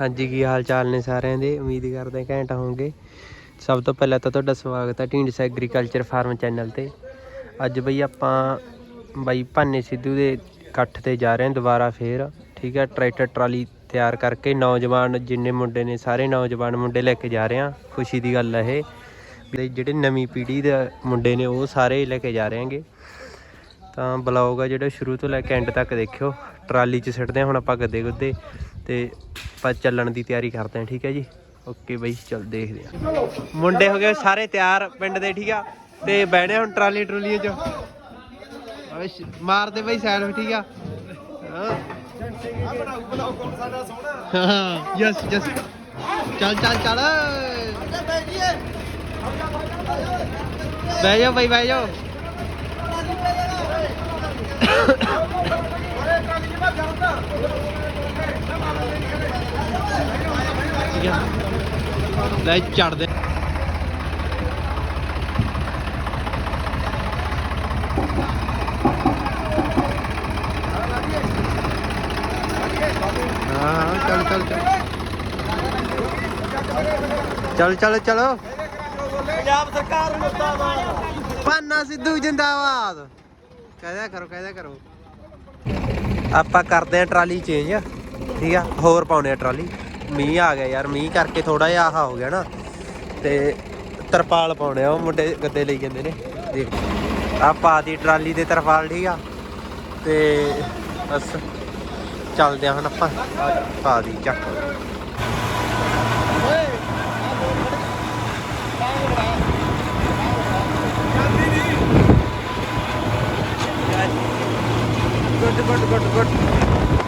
ਹਾਂਜੀ, ਕੀ ਹਾਲ ਚਾਲ ਨੇ ਸਾਰਿਆਂ ਦੇ? ਉਮੀਦ ਕਰਦੇ ਹਾਂ ਘੈਂਟ ਹੋਵੋਗੇ। ਸਭ ਤੋਂ ਪਹਿਲਾਂ ਤਾਂ ਤੁਹਾਡਾ ਸਵਾਗਤ ਹੈ ਢੀਂਡਸਾ ਐਗਰੀਕਲਚਰ ਫਾਰਮ ਚੈਨਲ ਤੇ। ਅੱਜ ਬਈ ਆਪਾਂ ਬਾਈ ਭਾਨੇ ਸਿੱਧੂ ਦੇ ਇਕੱਠ ਤੇ ਜਾ ਰਹੇ ਹਾਂ ਦੁਬਾਰਾ ਫੇਰ, ਠੀਕ ਹੈ? ਟਰੈਕਟਰ, ਟਰਾਲੀ ਤਿਆਰ ਕਰਕੇ ਨੌਜਵਾਨ ਜਿੰਨੇ ਮੁੰਡੇ ਨੇ ਸਾਰੇ ਨੌਜਵਾਨ ਮੁੰਡੇ ਲੈ ਕੇ ਜਾ ਰਹੇ ਹਾਂ। ਖੁਸ਼ੀ ਦੀ ਗੱਲ ਹੈ ਇਹ। ਜਿਹੜੇ ਨਵੀਂ ਪੀੜ੍ਹੀ ਦੇ ਮੁੰਡੇ ਨੇ ਉਹ ਸਾਰੇ ਲੈ ਕੇ ਜਾ ਰਹੇ ਹਾਂਗੇ। ਤਾਂ ਬਲੌਗ ਆ ਜਿਹੜਾ ਸ਼ੁਰੂ ਤੋਂ ਲੈ ਕੇ ਐਂਡ ਤੱਕ ਦੇਖਿਓ। ਟਰਾਲੀ 'ਚ ਸਿੱਟਦੇ ਹਾਂ, ਹੁਣ ਆਪਾਂ ਗੱਦੇ ਗੁੱਦੇ। ਤੇ ਆਪਾਂ ਚੱਲਣ ਦੀ ਤਿਆਰੀ ਕਰਦੇ ਹਾਂ, ਠੀਕ ਹੈ ਜੀ? ਓਕੇ ਬਾਈ, ਚੱਲ ਦੇਖਦੇ ਹਾਂ। ਮੁੰਡੇ ਹੋ ਗਏ ਸਾਰੇ ਤਿਆਰ ਪਿੰਡ ਦੇ, ਠੀਕ ਆ? ਤੇ ਬਹਿਣੇ ਹੁਣ ਟਰਾਲੀ ਟਰੂਲੀ 'ਚ। ਮਾਰਦੇ ਬਾਈ ਸਾਈਡ ਠੀਕ ਆ? ਹਾਂ। ਯਸ ਯਸ ਚੱਲ ਚੱਲ ਚੱਲ। ਬਹਿ ਜਾਓ ਬਾਈ, ਬਹਿ ਜਾਓ। ਠੀਕ ਆ। ਲੈ ਚੜਦੇ ਚੱਲ ਚੱਲ। ਚੱਲ ਚੱਲ ਚਲੋ। ਪੰਜਾਬ ਸਰਕਾਰ ਮੁਰਦਾਬਾਦ ਪਾਨਾ ਸਿੱਧੂ ਜਿੰਦਾਬਾਦ। ਕਹਿਦਾ ਕਰੋ ਕਹਿਦਾ ਕਰੋ। ਆਪਾਂ ਕਰਦੇ ਆ ਟਰਾਲੀ ਚੇਂਜ ਠੀਕ ਆ? ਹੋਰ ਪਾਉਣੇ ਆ ਟਰਾਲੀ। ਮੀਂਹ ਆ ਗਿਆ ਯਾਰ, ਮੀਂਹ ਕਰਕੇ ਥੋੜਾ ਜਿਹਾ ਆਹ ਹੋ ਗਿਆ ਨਾ। ਤੇ ਤਰਪਾਲ ਪਾਉਣੇ ਆ ਉਹ ਮੁੰਡੇ ਗੱਦੇ ਲਈ ਜਾਂਦੇ ਨੇ। ਦੇਖ ਆ ਪਾਤੀ ਟਰਾਲੀ ਦੇ ਤਰਪਾਲ, ਠੀਕ ਆ? ਤੇ ਬਸ ਚੱਲਦੇ ਆ ਆਪਾਂ। ਪਾ ਦੀ ਚੱਕ। Good good good good.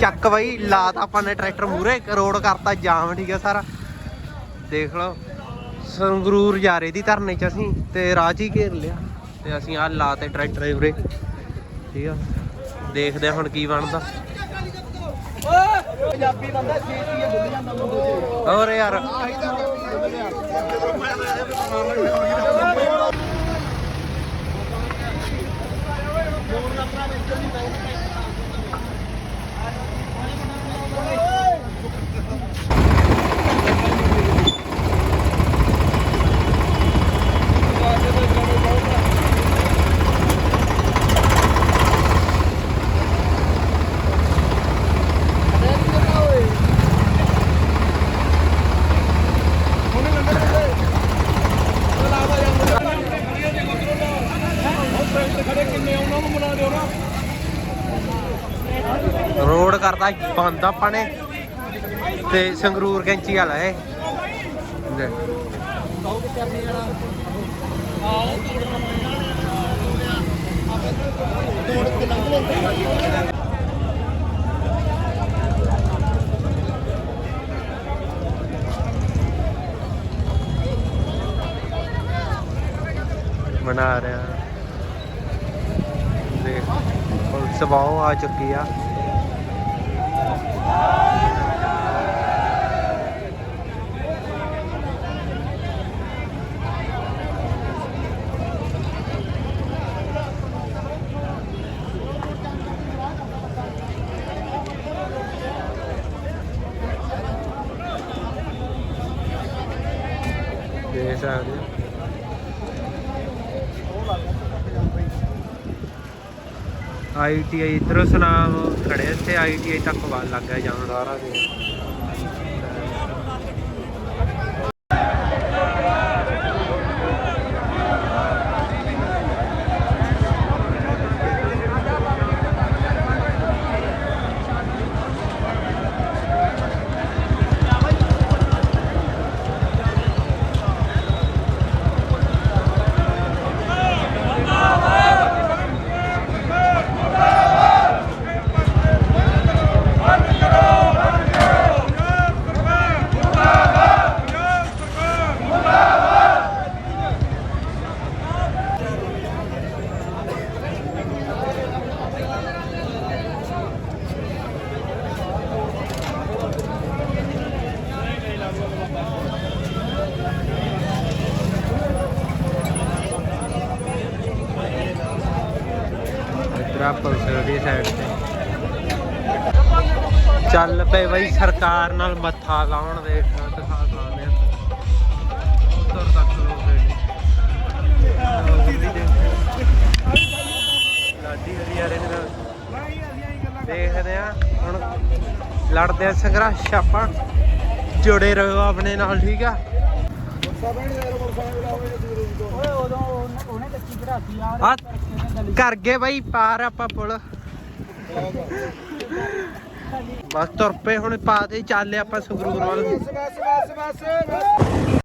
ਚੱਕ ਬਈ ਲਾਤ ਆਪਾਂ ਨੇ ਟਰੈਕਟਰ ਮੂਰੇ ਰੋਡ ਕਰਤਾ, ਜਾਮ ਠੀਕ ਹੈ ਸਾਰਾ। ਦੇਖ ਲਓ, ਸੰਗਰੂਰ ਜਾ ਰਹੇ ਦੀ ਧਰਨੇ ਚ ਅਸੀਂ, ਤੇ ਰਾਜ ਹੀ ਘੇਰ ਲਿਆ। ਤੇ ਅਸੀਂ ਆਹ ਲਾਤੇ ਟਰੈਕਟਰ ਉਰੇ। ਠੀਕ ਆ। ਦੇਖਦੇ ਹਾਂ ਹੁਣ ਕੀ ਬਣਦਾ। ਪੰਜਾਬੀ ਬੰਦਾ ਹੀ ਬੁੱਲ ਜਾਂਦਾ ਮੁੰਡੇ ਹੋਰ ਯਾਰ। ਕਰਦਾ ਬੰਦ ਆਪਾਂ ਨੇ। ਤੇ ਸੰਗਰੂਰ ਕੈਂਚੀ ਵਾਲਾ ਹੈ ਲੈ। ਬਣਾ ਰਿਹਾ। ਦੇਖ, ਪੁਲਿਸ ਆ ਚੁੱਕੀ ਆ। ਦੇਖ ਸਕਦੇ ਹੋ ਆਈਟੀਆਈ ਇਧਰੋਂ ਸੁਨਾਮ ਖੜੇ ਇੱਥੇ ਆਈਟੀਆਈ ਤੱਕ ਵੱਲ ਲੱਗ ਗਿਆ ਜਾਣ ਸਾਰਾ ਇਧਰ ਆ ਪੁਲਿਸ ਦੀ ਸਾਈਡ ਤੇ। ਚੱਲ ਪਏ ਬਈ ਸਰਕਾਰ ਨਾਲ ਮੱਥਾ ਲਾਉਣ ਦੇ ਦਿਖਾ ਸਕਦੇ ਆ ਉੱਤਰ ਤੱਕ ਲਾਡੀ ਹਰੀਆਰੇ ਨੇ ਤਾਂ ਦੇਖਦੇ ਆ ਹੁਣ ਲੜਦੇ ਆ ਸੰਘਰਸ਼ ਆਪਾਂ। ਜੁੜੇ ਰਹੋ ਆਪਣੇ ਨਾਲ ਠੀਕ ਆ? ਓਏ ਉਦੋਂ ਉਹਨੇ ਕੱਚੀ ਚੜਾਤੀ ਆ। ਆ ਕਰ ਗਏ ਬਾਈ, ਪਾਰ ਆਪਾਂ ਪੁਲ। ਬਸ ਤੁਰ ਪਏ, ਹੁਣ ਪਾ ਦੇ, ਚੱਲੇ ਆਪਾਂ ਸੰਗਰੂਰ ਵੱਲ ਬਸ ਬਸ ਬਸ ਬਸ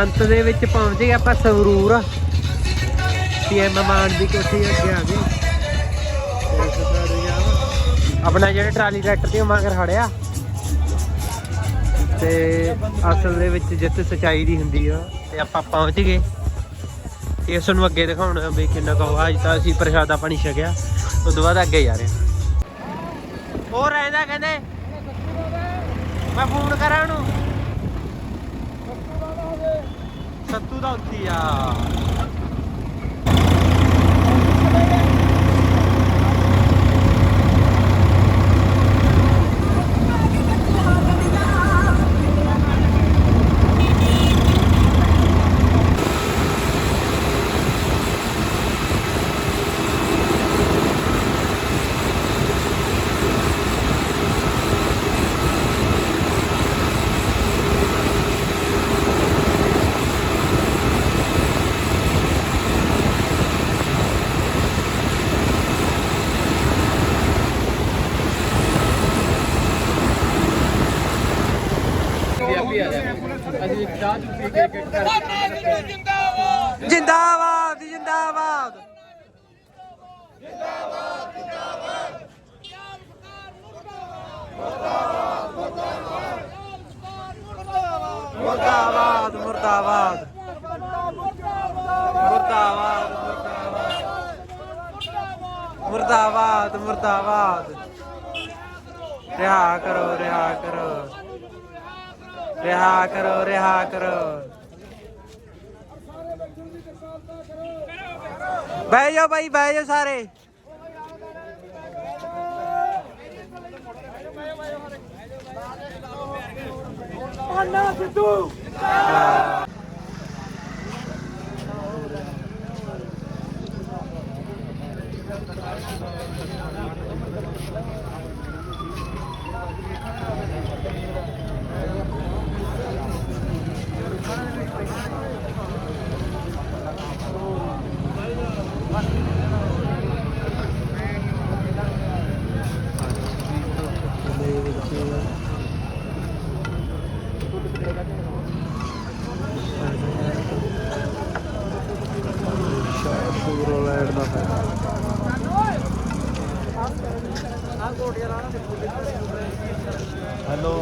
ਅੰਤ ਦੇ ਵਿੱਚ ਪਹੁੰਚ ਗਏ ਆਪਾਂ ਸੰਗਰੂਰ। ਪੀਐਮ ਮਾਨ ਦੀ ਕੋਠੀ ਅੱਗੇ ਆ ਗਏ। ਆਪਣਾ ਜਿਹੜਾ ਟਰਾਲੀ ਟਰੈਕਟਰ ਤੇ ਮਗਰ ਖੜਿਆ। ਤੇ ਅਸਲ ਦੇ ਵਿੱਚ ਜਿੱਤ ਸਚਾਈ ਦੀ ਹੁੰਦੀ ਆ, ਤੇ ਆਪਾਂ ਪਹੁੰਚ ਗਏ। ਇਸ ਨੂੰ ਅੱਗੇ ਦਿਖਾਉਣਾ ਵੀ ਕਿੰਨਾ ਕੁ ਅੱਜ ਤਾਂ ਅਸੀਂ ਪ੍ਰਸ਼ਾਦਾ ਪਾਣੀ ਛਕਿਆ। ਉਸ ਤੋਂ ਬਾਅਦ ਅੱਗੇ ਜਾ ਰਹੇ ਹੋਰ ਰਹਿੰਦਾ ਕਹਿੰਦੇ, ਮੈਂ ਫੋਨ ਕਰਾਂ ਉਹਨੂੰ। 要嘟到底啊 ਸੱਤੂ ਦਾ ਉੱਤੀ ਆ ਜਿੰਦਾਬਾਦ। ਜਿੰਦਾਬਾਦ ਮੁਰਦਾਬਾਦ। ਮੁਰਦਾਬਾਦ ਮੁਰਦਾਬਾਦ। ਮੁਰਦਾਬਾਦ ਮੁਰਦਾਬਾਦ। ਰਿਹਾ ਕਰੋ ਰਿਹਾ ਕਰੋ। ਰਿਹਾ ਕਰੋ ਰਿਹਾ ਕਰੋ। ਬਹਿ ਜਾਓ ਭਾਈ ਬਹਿ ਜਾਓ ਸਾਰੇ। ਅੰਨਾ ਸਿੱਧੂ। ਪੂਰਾ ਲਾਈਟ ਦਾ ਫਾਇਦਾ ਹੈਲੋ ਹੈਲੋ